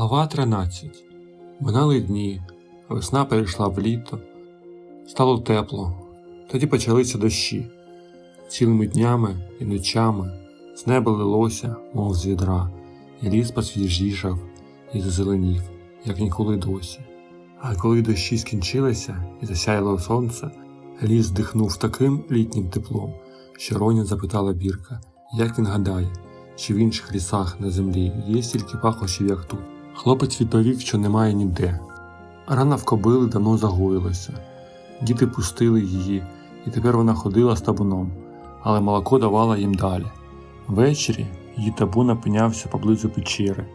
Глава 13. Минали дні, весна перейшла в літо, стало тепло, тоді почалися дощі. Цілими днями і ночами з неба лилося, мов з відра, і ліс посвіжішав і зазеленів, як ніколи досі. А коли дощі скінчилися і засяяло сонце, ліс дихнув таким літнім теплом, що Роня запитала Бірка, як він гадає, чи в інших лісах на землі є стільки пахощів, як тут. Хлопець відповів, що немає ніде. Рана в кобили давно загоїлася. Діти пустили її, і тепер вона ходила з табуном, але молоко давала їм далі. Ввечері її табун опинявся поблизу печери.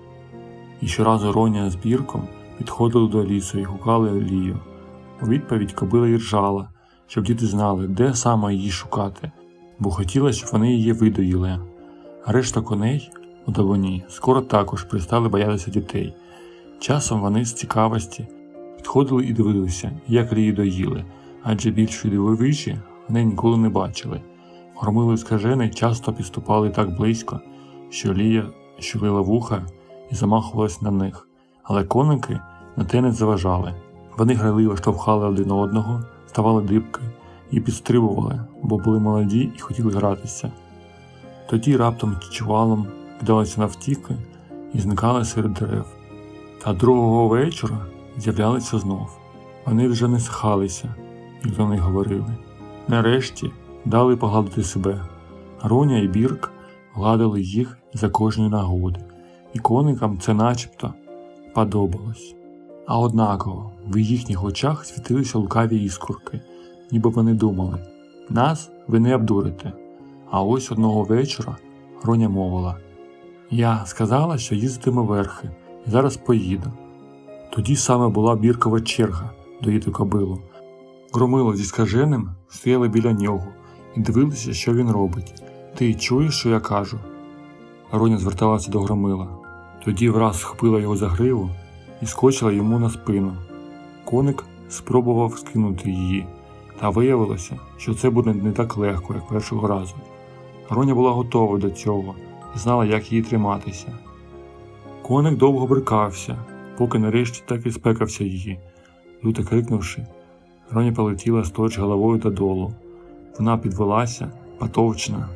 І щоразу Роня з бірком підходили до лісу і гукали Лію. У відповідь кобила ржала, щоб діти знали, де саме її шукати, бо хотіла, щоб вони її видоїли. Решта коней у табуні скоро також перестали боятися дітей. Часом вони з цікавості підходили і дивилися, як Лію доїли, адже більшої дивовижі вони ніколи не бачили. Громили скажени часто підступали так близько, що Лія щулила вуха і замахувалась на них, але коники на те не заважали. Вони грайливо штовхали один одного, ставали дибки і підстрибували, бо були молоді і хотіли гратися. Тоді раптом чувалом кидалися навтіки і зникали серед дерев. Та другого вечора з'являлися знов. Вони вже не схалися, як вони говорили. Нарешті дали погладити себе. Роня і Бірк гладили їх за кожної нагоди, і коникам це начебто подобалось. А однаково в їхніх очах світилися лукаві іскорки, ніби вони думали нас ви не обдурите. А ось одного вечора Роня мовила Я сказала, що їздитиме верхи, зараз поїду. Тоді саме була біркова черга доїти кобилу. Громило зі скаженим стояли біля нього і дивилися, що він робить. Ти чуєш, що я кажу? Роня зверталася до громила. Тоді враз схопила його за гриву і скочила йому на спину. Коник спробував скинути її, та виявилося, що це буде не так легко, як першого разу. Роня була готова до цього знала, як її триматися. Коник довго брикався, поки нарешті так і спекався її. Люто крикнувши, Роня полетіла сточ головою додолу. Вона підвелася, потовчена,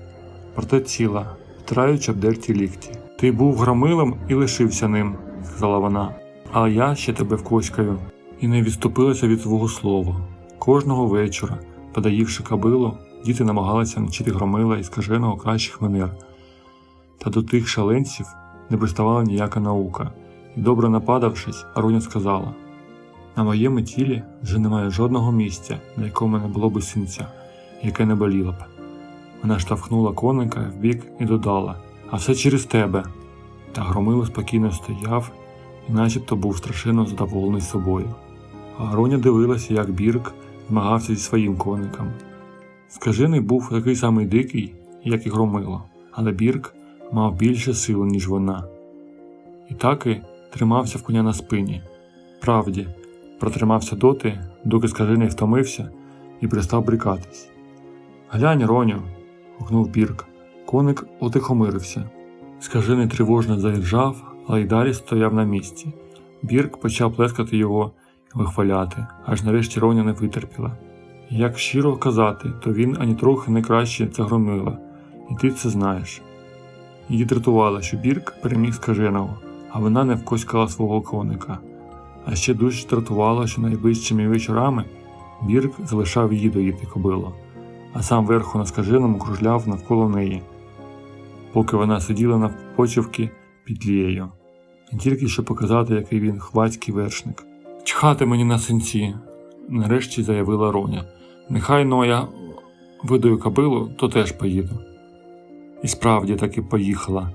проте ціла, втираючи обдерті лікті. Ти був громилом і лишився ним, сказала вона, але я ще тебе вкоськаю. І не відступилася від свого слова. Кожного вечора, подаївши кабилу, діти намагалися навчити громила і скаженого кращих манер. Та до тих шаленців не приставала ніяка наука, і добре нападавшись, Аруня сказала на моєму тілі вже немає жодного місця, на якому не було б синця, яке не боліло б. Вона штовхнула коника в бік і додала А все через тебе. Та громило спокійно стояв і начебто був страшенно задоволений собою. А Аруня дивилася, як Бірк змагався зі своїм коником. Скажений був такий самий дикий, як і громило, але Бірк мав більше сили, ніж вона. І так і тримався в коня на спині. Правді, протримався доти, доки скажений втомився і перестав брикатись. Глянь, Роню. гукнув Бірк. Коник отихомирився. Скажений тривожно заїжджав, але й далі стояв на місці. Бірк почав плескати його і вихваляти, аж нарешті Роня не витерпіла. Як щиро казати, то він ані трохи не краще загромила, і ти це знаєш. Її дратувало, що Бірк переміг скаженого, а вона не вкоськала свого коника. А ще дуже дратувало, що найближчими вечорами Бірк залишав її доїти кобилу, а сам верху на скаженому кружляв навколо неї, поки вона сиділа на почівки під лією, тільки щоб показати, який він хвацький вершник. Чхати мені на синці, нарешті заявила Роня. Нехай но я видаю кобилу, то теж поїду. І справді таки поїхала.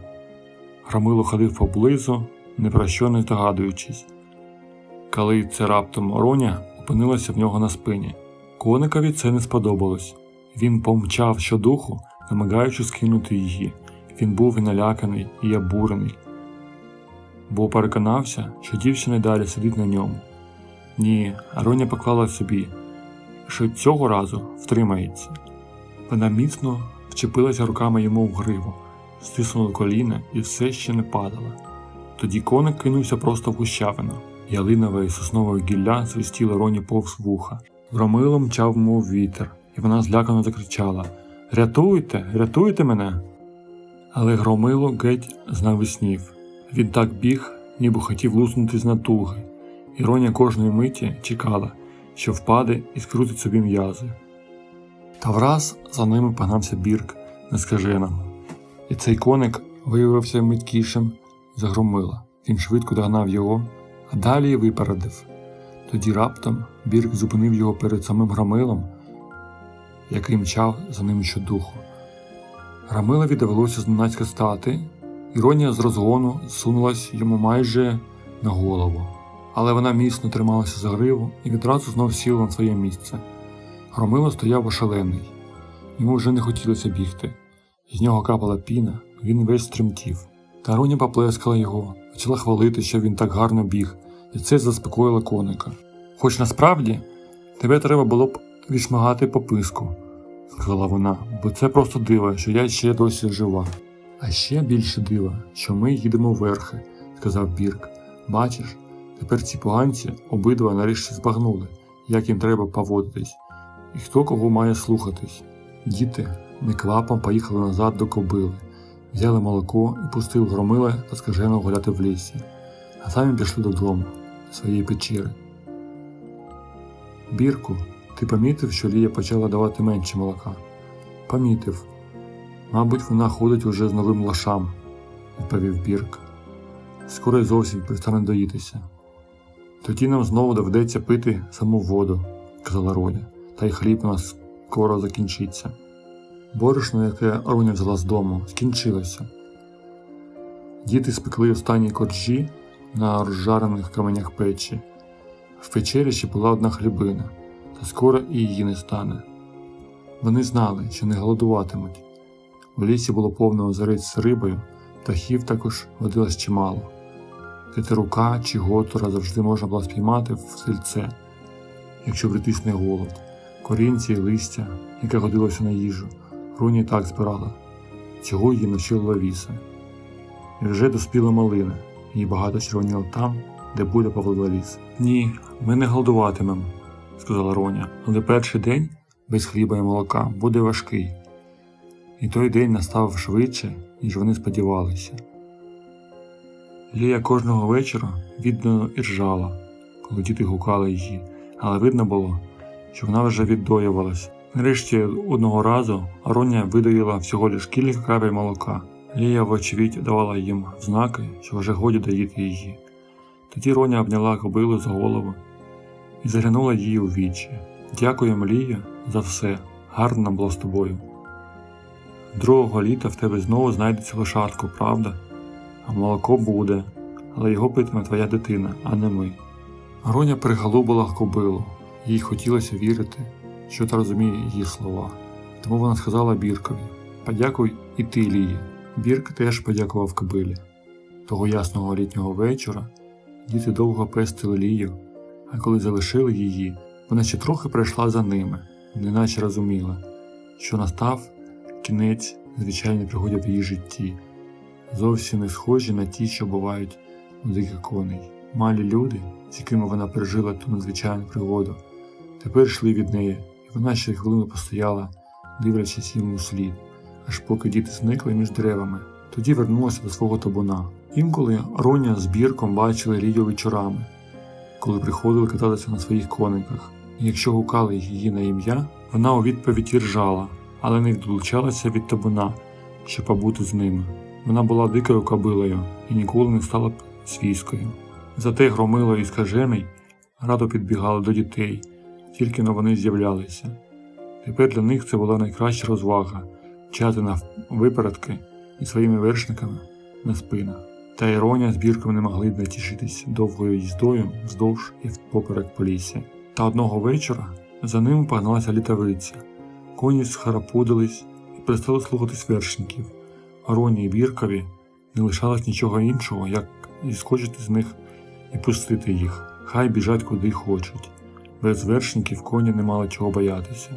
Громило ходив поблизу, не про що не здогадуючись. Коли це раптом Роня опинилася в нього на спині. Коникові це не сподобалось. Він помчав щодуху, намагаючи скинути її. Він був і наляканий, і обурений, бо переконався, що дівчина далі сидить на ньому. Ні, Роня поклала собі, що цього разу втримається. Вона міцно вчепилася руками йому в гриву, стиснула коліна і все ще не падала. Тоді коник кинувся просто в гущавину. Ялинове і соснове гілля свистіли роні повз вуха. Громило мчав, мов вітер, і вона злякано закричала Рятуйте, рятуйте мене. Але громило геть знависнів. Він так біг, ніби хотів луснути з натуги. І Роня кожної миті чекала, що впаде і скрутить собі м'язи. Та враз за ними погнався бірк нескаженом. І цей коник виявився миткішим за громила. Він швидко догнав його, а далі випередив. Тоді раптом бірк зупинив його перед самим громилом, який мчав за ним щодуху. Громилові довелося зненацька стати, іронія з розгону сунулась йому майже на голову, але вона міцно трималася за гриву і відразу знов сіла на своє місце. Громило стояв ошалений, йому вже не хотілося бігти. З нього капала піна, він весь тремтів. Та Роня поплескала його, почала хвалити, що він так гарно біг, і це заспокоїло коника. Хоч насправді тебе треба було б відшмагати по писку, сказала вона, бо це просто диво, що я ще досі жива. А ще більше дива, що ми їдемо верхи, сказав Бірк. Бачиш, тепер ці поганці обидва нарешті збагнули, як їм треба поводитись, і хто кого має слухатись. Діти неквапом поїхали назад до кобили, взяли молоко і пустили громила та скажено гуляти в лісі, а самі пішли додому, до своєї печери. Бірку, ти помітив, що Лія почала давати менше молока? Помітив. Мабуть, вона ходить уже з новим лошам, відповів Бірк. Скоро й зовсім перестане доїтися. Тоді нам знову доведеться пити саму воду, казала Роня, та й хліб у нас скоро закінчиться. Борошно, яке Роня взяла з дому, скінчилося. Діти спекли останні коржі на розжарених каменях печі. В печері ще була одна хлібина, та скоро і її не стане. Вони знали, що не голодуватимуть. У лісі було повно озерець з рибою, птахів також водилось чимало. Тетерука чи готора завжди можна було спіймати в сельце, якщо притисне голод, корінці і листя, яке годилося на їжу, Руні так збирала. Цього її навчила Лавіса. І вже доспіла малина, її багато червоніло там, де буде поводила ліс. Ні, ми не голодуватимемо, сказала Роня, але перший день без хліба і молока буде важкий. І той день настав швидше, ніж вони сподівалися. Лія кожного вечора віддано іржала, коли діти гукали її, але видно було, що вона вже віддоювалась. Нарешті одного разу Ароня видаїла всього лиш кілька крапель молока. Лія, вочевидь, давала їм знаки, що вже годі доїти її. Тоді Роня обняла кобилу за голову і заглянула їй у вічі. Дякуємо, Лія, за все. Гарно нам було з тобою. Другого літа в тебе знову знайдеться лошадку, правда? А молоко буде, але його питиме твоя дитина, а не ми. Роня приголубила кобилу, їй хотілося вірити, що та розуміє її слова. Тому вона сказала Біркові Подякуй і ти, Лії. Бірк теж подякував кобилі. Того ясного літнього вечора діти довго пестили Лію, а коли залишили її, вона ще трохи прийшла за ними, неначе розуміла, що настав кінець звичайної пригоди в її житті, зовсім не схожі на ті, що бувають у диких коней. Малі люди, з якими вона пережила ту надзвичайну пригоду, тепер йшли від неї, і вона ще хвилину постояла, дивлячись йому слід, аж поки діти зникли між деревами. Тоді вернулася до свого табуна. Інколи Роня з бірком бачили Лію вечорами, коли приходили кататися на своїх кониках. І якщо гукали її на ім'я, вона у відповідь іржала, але не відлучалася від табуна, щоб побути з ними. Вона була дикою кобилою і ніколи не стала б свійською. Зате громило і скажений радо підбігали до дітей, тільки но вони з'являлися. Тепер для них це була найкраща розвага чати на випередки і своїми вершниками на спинах. Та іронія з бірком не могли натішитись довгою їздою вздовж і поперек по лісі. Та одного вечора за ними погналася літавиця. Коні схарапудились і перестали слухатись вершників. Ароні і Біркові не лишалось нічого іншого, як зіскочити з них і пустити їх. Хай біжать куди хочуть. Без вершників коні не мали чого боятися.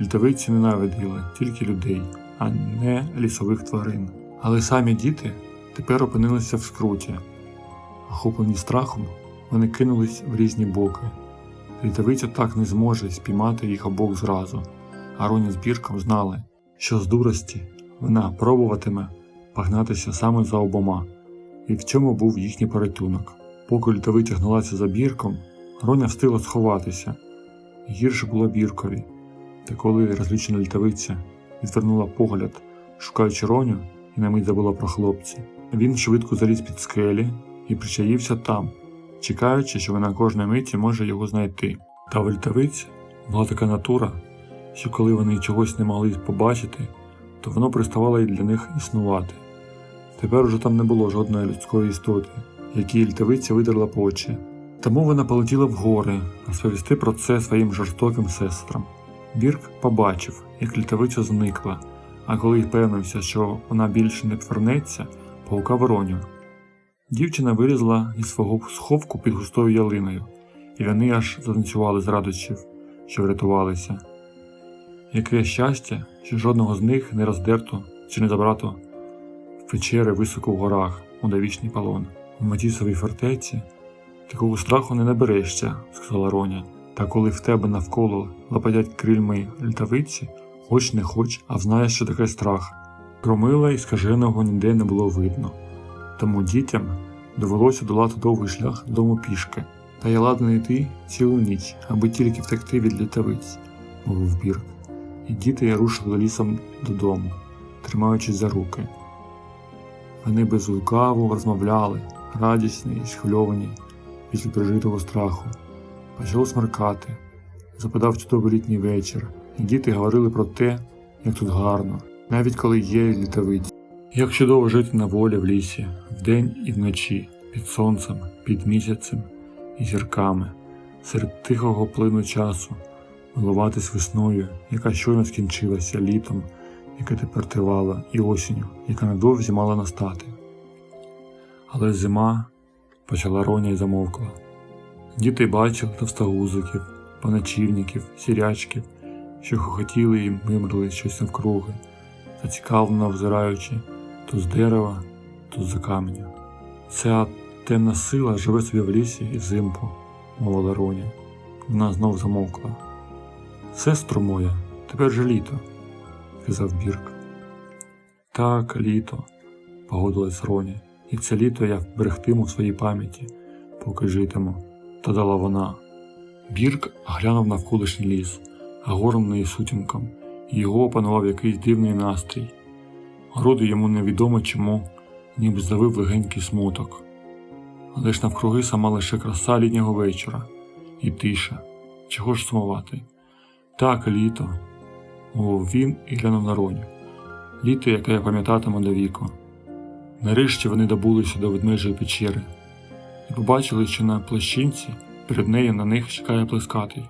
Літавиці ненавиділи тільки людей, а не лісових тварин. Але самі діти тепер опинилися в скруті. Охоплені страхом, вони кинулись в різні боки. Літавиця так не зможе спіймати їх обох зразу, а Роня з Бірком знали, що з дурості вона пробуватиме погнатися саме за обома, і в цьому був їхній порятунок. Поки літавиця гналася за бірком, Роня встигла сховатися. Гірше було біркові. Та коли розлючена літавиця відвернула погляд, шукаючи Роню, і на мить забула про хлопці, він швидко заліз під скелі і причаївся там, чекаючи, що вона кожної миті може його знайти. Та в літавиці була така натура, що коли вони чогось не могли побачити, то воно приставало і для них існувати. Тепер уже там не було жодної людської істоти, якій літавиця видерла по очі. Тому вона полетіла в гори розповісти про це своїм жорстоким сестрам. Бірк побачив, як літавиця зникла, а коли впевнився, що вона більше не повернеться, погукав Роню. Дівчина вилізла із свого сховку під густою ялиною, і вони аж затанцювали з радощів, що врятувалися. Яке щастя, що жодного з них не роздерто чи не забрато в печери високо в горах у давічний полон. У Матісовій фортеці такого страху не наберешся, сказала Роня. Та коли в тебе навколо лопатять крильми літавиці, хоч не хоч, а знаєш, що таке страх. Громила і скаженого ніде не було видно. Тому дітям довелося долати довгий шлях додому пішки, та я ладен йти цілу ніч, аби тільки втекти від літавиць, мовив Бірк. І діти рушили лісом додому, тримаючись за руки. Вони безлукаво розмовляли, радісні і схвильовані після пережитого страху. Почало смеркати, западав чудовий літній вечір, і діти говорили про те, як тут гарно, навіть коли є літавиці. Як чудово жити на волі в лісі, вдень і вночі, під сонцем, під місяцем і зірками, серед тихого плину часу, милуватись весною, яка щойно скінчилася літом, яке тепер тривало, і осінню, яка недовзі мала настати. Але зима почала роня і замовкла. Діти бачили товстогузиків, поночівників, сірячків, що хохотіли і мимрили щось навкруги, зацікавлено взираючи то з дерева, то з-за каменя. Ця темна сила живе собі в лісі і взимку, мовила Роня. Вона знов замовкла. Сестро моя, тепер же літо, сказав Бірк. Так, літо, погодилась Роня, і це літо я берегтиму в своїй пам'яті, поки житиму, додала вона. Бірк глянув навколишній ліс, огорнений сутінком, і його опанував якийсь дивний настрій. Груди йому невідомо чому, ніби здавив легенький смуток. Але ж навкруги сама лише краса літнього вечора і тиша. Чого ж сумувати? Так, літо, мовив він і глянув на Роню. Літо, яке я пам'ятатиму до віку. Нарешті вони добулися до ведмежої печери і побачили, що на площинці перед нею на них чекає плескатий.